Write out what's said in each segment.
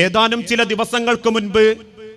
ഏതാനും ചില ദിവസങ്ങൾക്ക് മുൻപ്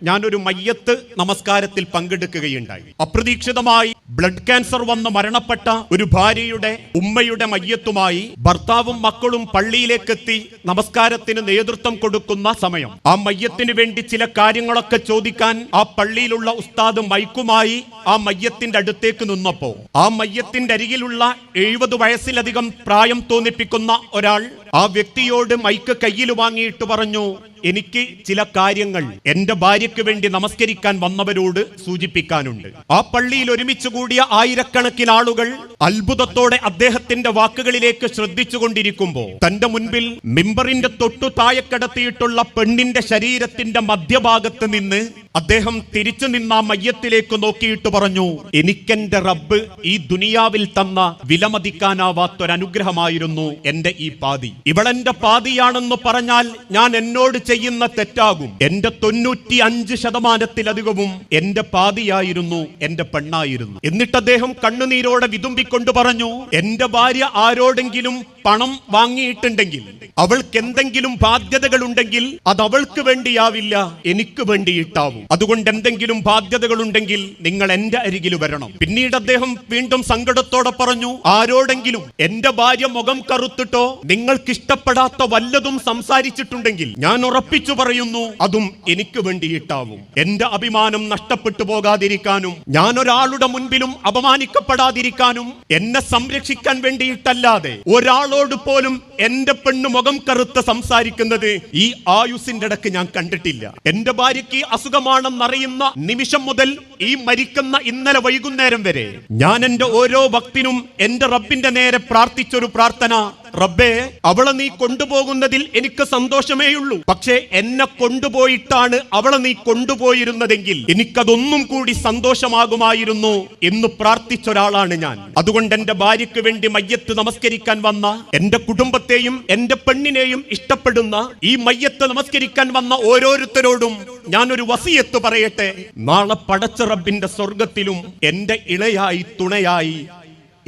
ഞാനൊരു മയ്യത്ത് നമസ്കാരത്തിൽ പങ്കെടുക്കുകയുണ്ടായി. അപ്രതീക്ഷിതമായി ബ്ലഡ് ക്യാൻസർ വന്ന് മരണപ്പെട്ട ഒരു ഭാര്യയുടെ ഉമ്മയുടെ മയ്യത്തുമായി ഭർത്താവും മക്കളും പള്ളിയിലേക്കെത്തി നമസ്കാരത്തിന് നേതൃത്വം കൊടുക്കുന്ന സമയം. ആ മയ്യത്തിന് വേണ്ടി ചില കാര്യങ്ങളൊക്കെ ചോദിക്കാൻ ആ പള്ളിയിലുള്ള ഉസ്താദ് മൈക്കുമായി ആ മയ്യത്തിന്റെ അടുത്തേക്ക് നിന്നപ്പോ ആ മയ്യത്തിന്റെ അരികിലുള്ള എഴുപത് വയസ്സിലധികം പ്രായം തോന്നിപ്പിക്കുന്ന ഒരാൾ ആ വ്യക്തിയോട് മൈക്ക് കയ്യിൽ വാങ്ങിയിട്ട് പറഞ്ഞു എനിക്ക് ചില കാര്യങ്ങൾ എന്റെ ഭാര്യയ്ക്ക് വേണ്ടി നമസ്കരിക്കാൻ വന്നവരോട് സൂചിപ്പിക്കാനുണ്ട്. ആ പള്ളിയിൽ ഒരുമിച്ച് കൂടിയ ആയിരക്കണക്കിന് ആളുകൾ അത്ഭുതത്തോടെ അദ്ദേഹത്തിന്റെ വാക്കുകളിലേക്ക് ശ്രദ്ധിച്ചുകൊണ്ടിരിക്കുമ്പോൾ തന്റെ മുൻപിൽ മിമ്പറിന്റെ തൊട്ടു താഴെ കിടത്തിയിട്ടുള്ള പെണ്ണിന്റെ ശരീരത്തിന്റെ മധ്യഭാഗത്ത് നിന്ന് അദ്ദേഹം തിരിച്ചു നിന്ന മയ്യത്തിലേക്ക് നോക്കിയിട്ട് പറഞ്ഞു എനിക്കെന്റെ റബ്ബ് ഈ ദുനിയാവിൽ തന്ന വിലമതിക്കാനാവാത്തൊരനുഗ്രഹമായിരുന്നു എന്റെ ഈ പാതി. ഇവളെന്റെ പാതിയാണെന്ന് പറഞ്ഞാൽ ഞാൻ എന്നോട് ചെയ്യുന്ന തെറ്റാകും. എന്റെ തൊണ്ണൂറ്റി അഞ്ച് ശതമാനത്തിലധികവും എന്റെ പാതിയായിരുന്നു എന്റെ പെണ്ണായിരുന്നു. എന്നിട്ട് അദ്ദേഹം കണ്ണുനീരോടെ വിതുമ്പിക്കൊണ്ട് പറഞ്ഞു എന്റെ ഭാര്യ ആരോടെങ്കിലും പണം വാങ്ങിയിട്ടുണ്ടെങ്കിൽ അവൾക്ക് എന്തെങ്കിലും ബാധ്യതകൾ ഉണ്ടെങ്കിൽ അത് അവൾക്ക് വേണ്ടിയാവില്ല എനിക്ക് വേണ്ടിയിട്ടാവും. അതുകൊണ്ട് എന്തെങ്കിലും ബാധ്യതകൾ ഉണ്ടെങ്കിൽ നിങ്ങൾ എന്റെ അരികിൽ വരണം. പിന്നീട് അദ്ദേഹം വീണ്ടും സങ്കടത്തോടെ പറഞ്ഞു ആരോടെങ്കിലും എന്റെ ഭാര്യ മുഖം കറുത്തിട്ടോ നിങ്ങൾക്ക് ഇഷ്ടപ്പെടാത്ത വല്ലതും സംസാരിച്ചിട്ടുണ്ടെങ്കിൽ ഞാൻ ഉറപ്പിച്ചു പറയുന്നു അതും എനിക്ക് വേണ്ടിയിട്ടാവും. എന്റെ അഭിമാനം നഷ്ടപ്പെട്ടു പോകാതിരിക്കാനും ഞാൻ ഒരാളുടെ മുൻപിലും അപമാനിക്കപ്പെടാതിരിക്കാനും എന്നെ സംരക്ഷിക്കാൻ വേണ്ടിയിട്ടല്ലാതെ ഒരാളോട് പോലും എന്റെ പെണ്ണ് മുഖം കറുത്ത് സംസാരിക്കുന്നത് ഈ ആയുസിന്റെ ഇടയ്ക്ക് ഞാൻ കണ്ടിട്ടില്ല. എന്റെ ഭാര്യയ്ക്ക് അസുഖമാണെന്നറിയുന്ന നിമിഷം മുതൽ ഈ മരിക്കുന്ന ഇന്നലെ വൈകുന്നേരം വരെ ഞാൻ എന്റെ ഓരോ ഭക്തിനും എന്റെ റബ്ബിന്റെ നേരെ പ്രാർത്ഥിച്ചൊരു പ്രാർത്ഥന റബ്ബേ അവളെ നീ കൊണ്ടുപോകുന്നതിൽ എനിക്ക് സന്തോഷമേയുള്ളൂ. പക്ഷേ എന്നെ കൊണ്ടുപോയിട്ടാണ് അവളെ നീ കൊണ്ടുപോയിരുന്നതെങ്കിൽ എനിക്കതൊന്നും കൂടി സന്തോഷമാകുമായിരുന്നു എന്ന് പ്രാർത്ഥിച്ച ഒരാളാണ് ഞാൻ. അതുകൊണ്ട് എന്റെ ഭാര്യയ്ക്ക് വേണ്ടി മയ്യത്ത് നമസ്കരിക്കാൻ വന്ന എന്റെ കുടുംബത്തെയും എന്റെ പെണ്ണിനെയും ഇഷ്ടപ്പെടുന്ന ഈ മയ്യത്ത് നമസ്കരിക്കാൻ വന്ന ഓരോരുത്തരോടും ഞാനൊരു വസിയത്ത് പറയട്ടെ. നാളെ പടച്ച റബ്ബിന്റെ സ്വർഗത്തിലും എന്റെ ഇളയായി തുണയായി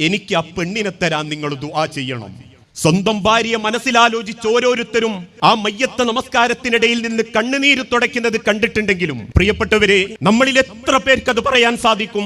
എനിക്ക് ആ പെണ്ണിനെ തരാൻ നിങ്ങൾ ദുആ ചെയ്യണം. സ്വന്തം ഭാര്യയെ മനസ്സിലാലോചിച്ച് ഓരോരുത്തരും ആ മയ്യത്ത നമസ്കാരത്തിനിടയിൽ നിന്ന് കണ്ണുനീര് തുടയ്ക്കുന്നത് കണ്ടിട്ടുണ്ടെങ്കിലും പ്രിയപ്പെട്ടവരെ നമ്മളിൽ എത്ര പേർക്കത് പറയാൻ സാധിക്കും?